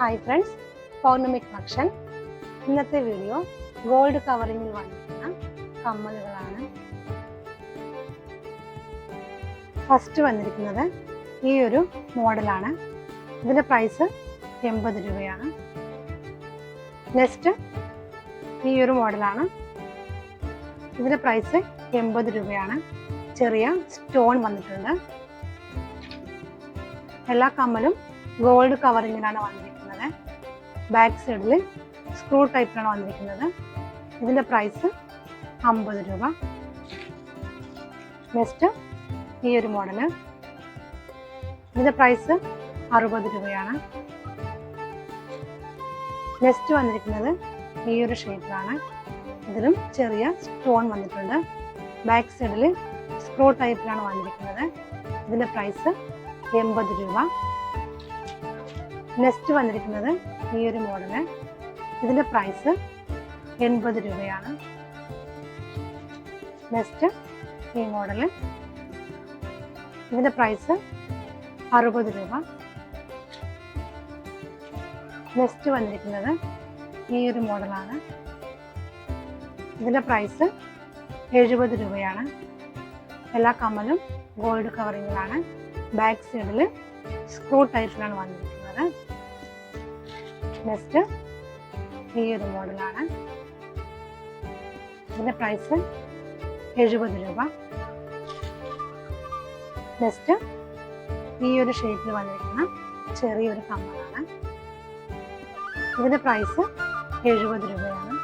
Hi friends പൗർണമിക് function ഇന്നത്തെ video gold കവറിങ്ങിൽ വന്നിരിക്കുന്ന കമ്മലുകളാണ്. ഫസ്റ്റ് വന്നിരിക്കുന്നത് ഈ ഒരു മോഡലാണ്. ഇതിന്റെ പ്രൈസ് എൺപത് രൂപയാണ്. നെക്സ്റ്റ് ഈ ഒരു മോഡലാണ്. ഇതിന്റെ പ്രൈസ് എൺപത് രൂപയാണ്. ചെറിയ സ്റ്റോൺ വന്നിട്ടുണ്ട്. എല്ലാ കമ്മലും ഗോൾഡ് കവറിങ്ങിലാണ് വന്നിരിക്കുന്നത്. ബാക്ക് സൈഡിൽ സ്ക്രൂ ടൈപ്പിലാണ് വന്നിരിക്കുന്നത്. ഇതിന്റെ പ്രൈസ് അമ്പത് രൂപ. നെക്സ്റ്റ് ഈ ഒരു മോഡൽ ഇതിന്റെ പ്രൈസ് അറുപത് രൂപയാണ്. നെക്സ്റ്റ് വന്നിരിക്കുന്നത് ഈ ഒരു ഷേപ്പിലാണ് ഇതിലും ചെറിയ സ്റ്റോൺ വന്നിട്ടുണ്ട്. ബാക്ക് സൈഡിൽ സ്ക്രൂ ടൈപ്പിലാണ് വന്നിരിക്കുന്നത്. ഇതിന്റെ പ്രൈസ് എൺപത് രൂപ. നെക്സ്റ്റ് വന്നിരിക്കുന്നത് ഈ ഒരു മോഡൽ. ഇതിന്റെ പ്രൈസ് എൺപത് രൂപയാണ്. നെക്സ്റ്റ് ഈ മോഡൽ. ഇതിന്റെ പ്രൈസ് അറുപത് രൂപ. നെക്സ്റ്റ് വന്നിരിക്കുന്നത് ഈ ഒരു മോഡലാണ്. ഇതിന്റെ പ്രൈസ് എഴുപത് രൂപയാണ്. എല്ലാ കമ്മലും ഗോൾഡ് കവറിങ്ങിലാണ്. ബാക്ക് സൈഡിൽ സ്ക്രൂ ടൈപ്പിലാണ് വന്നിരിക്കുന്നത്. നെക്സ്റ്റ് ഈ ഒരു മോഡലാണ്. ഇതിന്റെ പ്രൈസ് എഴുപത് രൂപ. നെക്സ്റ്റ് ഈ ഒരു ഷേപ്പിൽ വന്നിരിക്കുന്ന ചെറിയൊരു കമ്മലാണ് ഇതിന്റെ പ്രൈസ് എഴുപത് രൂപയാണ്.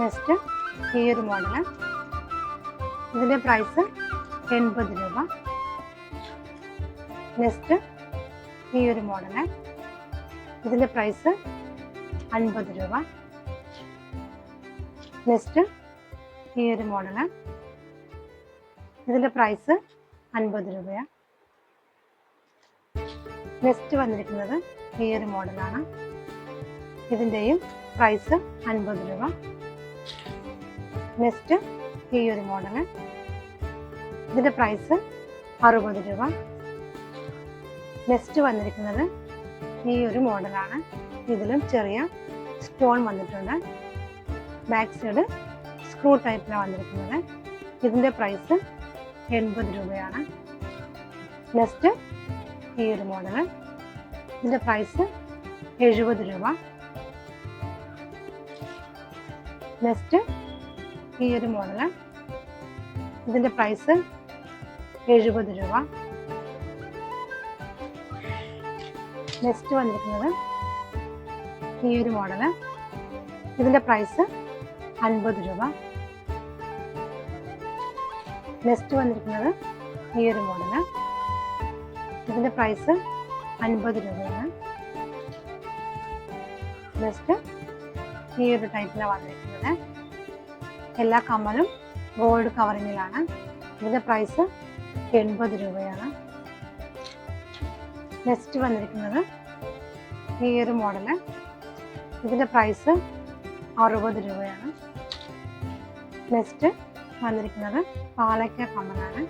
നെക്സ്റ്റ് ഈ ഒരു മോഡൽ. ഇതിന്റെ പ്രൈസ് എൺപത് രൂപ. നെക്സ്റ്റ് ഈ ഒരു മോഡൽ. ഇതിന്റെ പ്രൈസ് അൻപത് രൂപ. നെക്സ്റ്റ് ഈ ഒരു മോഡൽ ഇതിന്റെ പ്രൈസ് അൻപത് രൂപയാണ് നെക്സ്റ്റ് വന്നിരിക്കുന്നത് ഈ ഒരു മോഡലാണ് ഇതിന്റെയും പ്രൈസ് അൻപത് രൂപ. നെക്സ്റ്റ് ഈ ഒരു മോഡൽ ഇതിന്റെ പ്രൈസ് അറുപത് രൂപ. നെക്സ്റ്റ് വന്നിരിക്കുന്നത് ഈ ഒരു മോഡലാണ്. ഇതിലും ചെറിയ സ്റ്റോൺ വന്നിട്ടുണ്ട്. ബാക്ക് സൈഡ് സ്ക്രൂ ടൈപ്പിലാണ് വന്നിരിക്കുന്നത്. ഇതിന്റെ പ്രൈസ് എൺപത് രൂപയാണ്. നെക്സ്റ്റ് ഈ ഒരു മോഡൽ. ഇതിന്റെ പ്രൈസ് എഴുപത് രൂപ. നെക്സ്റ്റ് ഈ ഒരു മോഡൽ. ഇതിന്റെ പ്രൈസ് എഴുപത് രൂപ. നെക്സ്റ്റ് വന്നിരിക്കുന്നത് ഈ ഒരു മോഡൽ. ഇതിന്റെ പ്രൈസ് അൻപത് രൂപ. നെക്സ്റ്റ് വന്നിരിക്കുന്നത് ഈ ഒരു മോഡൽ. ഇതിന്റെ പ്രൈസ് അൻപത് രൂപയാണ്. നെക്സ്റ്റ് ഈ ഒരു ടൈപ്പിലാണ് വന്നിരിക്കുന്നത്. എല്ലാ കമ്മലും ഗോൾഡ് കവറിങ്ങിലാണ്. ഇതിന്റെ പ്രൈസ് എൺപത് രൂപയാണ്. നെക്സ്റ്റ് വന്നിരിക്കുന്നത് ഈ ഒരു മോഡൽ. ഇതിന്റെ പ്രൈസ് അറുപത് രൂപയാണ്. നെക്സ്റ്റ് വന്നിരിക്കുന്നത് പാലക്ക കമ്മലാണ്.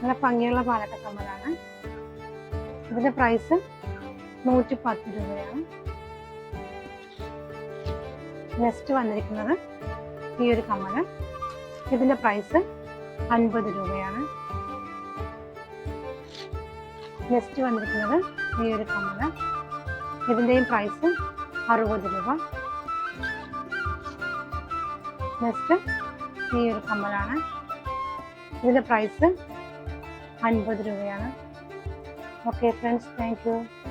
നല്ല ഭംഗിയുള്ള പാലക്ക കമ്മലാണ്. ഇതിന്റെ പ്രൈസ് നൂറ്റി പത്ത് രൂപയാണ്. നെക്സ്റ്റ് വന്നിരിക്കുന്നത് ഈ ഒരു കമ്മൽ. ഇതിന്റെ പ്രൈസ് അൻപത് രൂപയാണ്. നെക്സ്റ്റ് വന്നിരിക്കുന്നത് ഈ ഒരു കമ്മൽ. ഇതിന്റെയും പ്രൈസ് അറുപത് രൂപ. നെക്സ്റ്റ് ഈ ഒരു കമ്മലാണ്. ഇതിന്റെ പ്രൈസ് അൻപത് രൂപയാണ്. Okay friends thank